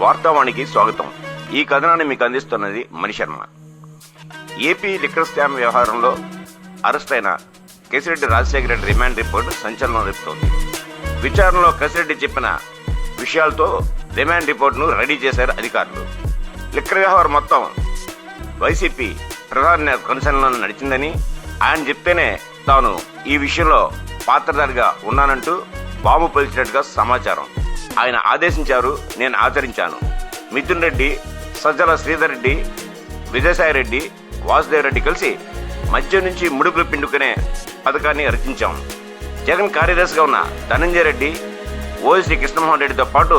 వార్తావాణికి స్వాగతం. ఈ కథనాన్ని మీకు అందిస్తున్నది మణిశర్మ ఏపీ లిక్కర్ స్కామ్ వ్యవహారంలో అరెస్ట్ అయిన కేసిరెడ్డి రాజశేఖర రెడ్డి రిమాండ్ రిపోర్టు సంచలనం రేపుతోంది. విచారణలో కసిరెడ్డి చెప్పిన విషయాలతో రిమాండ్ రిపోర్ట్ను రెడీ చేశారు అధికారులు. లిక్కర్ వ్యవహారం మొత్తం వైసీపీ ప్రధాన కన్సర్న్లో నడిచిందని ఆయన చెప్తేనే తాను ఈ విషయంలో పాత్రధారిగా ఉన్నానంటూ బాంబు పలిచినట్టుగా సమాచారం. ఆయన ఆదేశించారు నేను ఆచరించాను. మిథున్ రెడ్డి సజ్జల శ్రీధర్ రెడ్డి విజయసాయిరెడ్డి వాసుదేవ్ రెడ్డి కలిసి మధ్య నుంచి ముడుపులు పిండుకునే పథకాన్ని రచించాం. జగన్ కార్యదర్శిగా ఉన్న ధనంజయ రెడ్డి ఓఎస్డి కృష్ణమోహన్ రెడ్డితో పాటు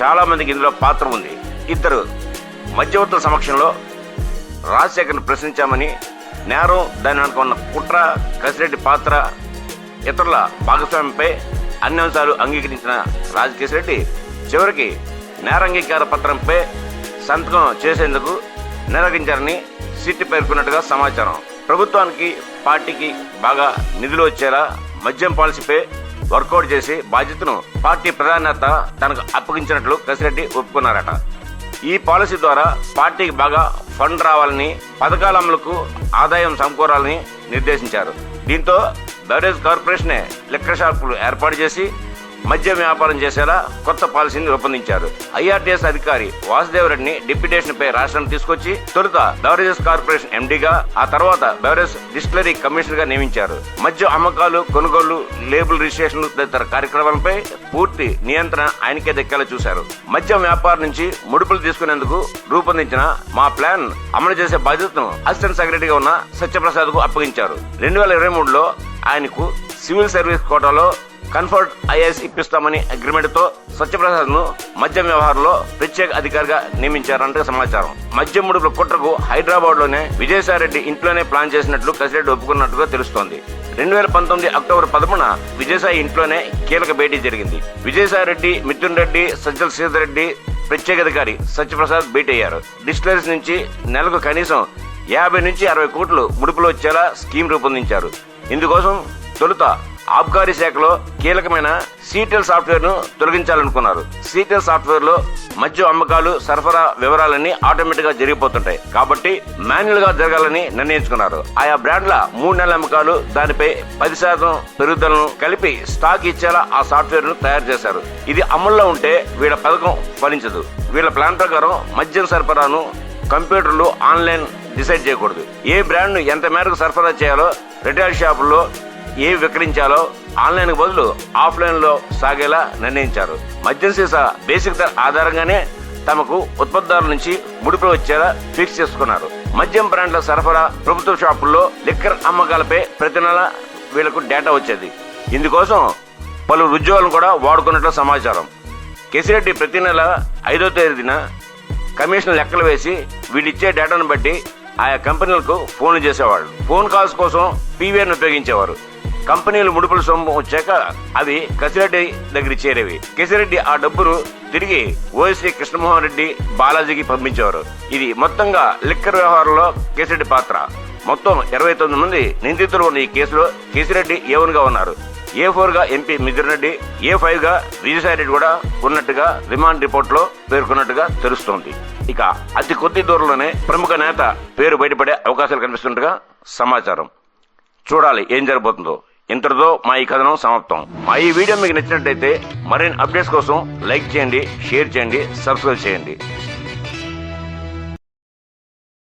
చాలామందికి ఇందులో పాత్ర ఉంది. ఇద్దరు మధ్యవర్తుల సమక్షంలో రాజశేఖర్ను ప్రశ్నించామని నేరం దాని వెనక ఉన్న కుట్ర కసిరెడ్డి పాత్ర ఇతరుల భాగస్వామ్యంపై అన్ని అంశాలు అంగీకరించిన రాజకేశరెడ్డి చివరికి నేరంగీకార పత్రంపై సంతకం చేసేందుకు నిరాకరించారని సిట్టి పేర్కొన్నట్టుగా సమాచారం. ప్రభుత్వానికి పార్టీకి బాగా నిధులు వచ్చేలా మద్యం పాలసీపై వర్కౌట్ చేసి బాధ్యతను పార్టీ ప్రధానేత తనకు అప్పగించినట్లు కసిరెడ్డి ఒప్పుకున్నారట. ఈ పాలసీ ద్వారా పార్టీకి బాగా ఫండ్ రావాలని పథకాల అమలుకు ఆదాయం సమకూరాలని నిర్దేశించారు. దీంతో బెవరేజ్ కార్పొరేషనే లిక్కర్ షాపులు ఏర్పాటు చేసి మద్యం వ్యాపారం చేసేలా కొత్త పాలసీని రూపొందించారు. ఐఆర్టీఎస్ అధికారి వాసుదేవరెడ్డిని డిప్యూటేషన్ పై రాష్ట్రానికి తీసుకొచ్చి తొలుత బెవరేజెస్ కార్పొరేషన్ ఎండీగా ఆ తర్వాత బెవరేజ్ డిస్టిలరీ కమిషనర్గా నియమించారు. మద్యం అమ్మకాలు కొనుగోలు లేబుల్ రిజిస్ట్రేషన్లు తదితర కార్యక్రమాలపై పూర్తి నియంత్రణ ఆయనకే దక్కేలా చూశారు. మద్యం వ్యాపారం నుంచి ముడుపులు తీసుకునేందుకు రూపొందించిన మా ప్లాన్ అమలు చేసే బాధ్యతను అసిస్టెంట్ సెక్రటరీగా ఉన్న సత్యప్రసాద్కు అప్పగించారు. రెండు వేల ఇరవై మూడులో ఆయనకు సివిల్ సర్వీస్ కోటాలో కన్ఫర్ట్ ఐఏఎస్ ఇప్పిస్తామని అగ్రిమెంట్తో సత్యప్రసాద్ను మద్యం వ్యవహారంలో ప్రత్యేక అధికారిగా నియమించారంటే సమాచారం. మద్యం ముడుపుల కుట్రకు హైదరాబాద్లోనే విజయసాయిరెడ్డి ఇంట్లోనే ప్లాన్ చేసినట్లు కసిరెడ్డి ఒప్పుకున్నట్టుగా తెలుస్తోంది. రెండు వేల పంతొమ్మిది అక్టోబర్ పదమూడున విజయసాయి ఇంట్లోనే కీలక భేటీ జరిగింది. విజయసాయిరెడ్డి మిథున్ రెడ్డి సజ్జల శ్రీధర్ రెడ్డి ప్రత్యేక అధికారి సత్యప్రసాద్ భేటీ అయ్యారు డిస్టిలరీస్ నుంచి నెలకు కనీసం యాభై నుంచి అరవై కోట్లు ముడుపులు వచ్చేలా స్కీమ్ రూపొందించారు. ఇందుకోసం తొలుత ఆబ్కారీ శాఖలో కీలకమైన సీటెల్ సాఫ్ట్వేర్ను తొలగించాలనుకున్నారు. సీటెల్ సాఫ్ట్వేర్లో మద్యం అమ్మకాలు సరఫరా వివరాలన్నీ ఆటోమేటిక్గా జరిగిపోతుంటాయి. కాబట్టి మాన్యువల్గా జరగాలని నిర్ణయించుకున్నారు. ఆయా బ్రాండ్ల మూడు నెలల అమ్మకాలు దానిపై పది శాతం పెరుగుదలను కలిపి స్టాక్ ఇచ్చేలా ఆ సాఫ్ట్వేర్ను తయారు చేశారు. ఇది అమల్లో ఉంటే వీళ్ళ పథకం ఫలించదు. వీళ్ళ ప్లాన్ ప్రకారం మద్యం సరఫరాను కంప్యూటర్లు ఆన్లైన్ డిసైడ్ చేయకూడదు. ఏ బ్రాండ్ను ఎంత మేరకు సరఫరా చేయాలో రిటైల్ షాపుల్లో ఏవి విక్రయించాలో ఆన్లైన్ బదులు ఆఫ్లైన్లో సాగేలా నిర్ణయించారు. మద్యం సీసా బేసిక్ ధర ఆధారంగానే తమకు ఉత్పత్తిదారుల నుంచి ముడిపి వచ్చేలా ఫిక్స్ చేసుకున్నారు. మద్యం బ్రాండ్ల సరఫరా ప్రభుత్వ షాపుల్లో లిక్కర్ అమ్మకాలపై ప్రతి నెల వీళ్ళకు డేటా వచ్చేది. ఇందుకోసం పలు ఉద్యోగాలను కూడా వాడుకున్నట్లు సమాచారం. కేసిరెడ్డి ప్రతి నెల ఐదో తేదీన కమిషన్ లెక్కలు వేసి వీళ్ళిచ్చే డేటాను బట్టి ఆయా కంపెనీలకు ఫోన్లు చేసేవాళ్ళు. ఫోన్ కాల్స్ కోసం పీవీఆర్ను ఉపయోగించేవారు. కంపెనీలు ముడుపుల సొమ్ము వచ్చాక అవి కసిరెడ్డి దగ్గర చేరేవి. కేసిరెడ్డి ఆ డబ్బును తిరిగి ఓఎస్సీ కృష్ణమోహన్ రెడ్డి బాలాజీకి పంపించేవారు. ఇది మొత్తంగా లిక్కర్ వ్యవహారంలో కేసిరెడ్డి పాత్ర. మొత్తం ఇరవై తొమ్మిది మంది నిందితులు ఉన్న ఈ కేసులో కేసిరెడ్డి ఏవన్గా ఉన్నారు. ఏ ఫోర్గా ఎంపీ మిథున్ రెడ్డి ఏ ఫైవ్గా విజయసాయి రెడ్డి కూడా ఉన్నట్టుగా రిమాండ్ రిపోర్ట్లో పేర్కొన్నట్టుగా తెలుస్తోంది. ఇక అతి కొద్ది దూరంలోనే ప్రముఖ నేత పేరు బయటపడే అవకాశాలు కనిపిస్తున్నట్టుగా సమాచారం. చూడాలి ఏం జరగబోతుందో. ఇంతటితో మా ఈ కథనం సమాప్తం. మా ఈ వీడియో మీకు నచ్చినట్టయితే మరిన్ని అప్డేట్స్ కోసం లైక్ చేయండి షేర్ చేయండి సబ్స్క్రైబ్ చేయండి.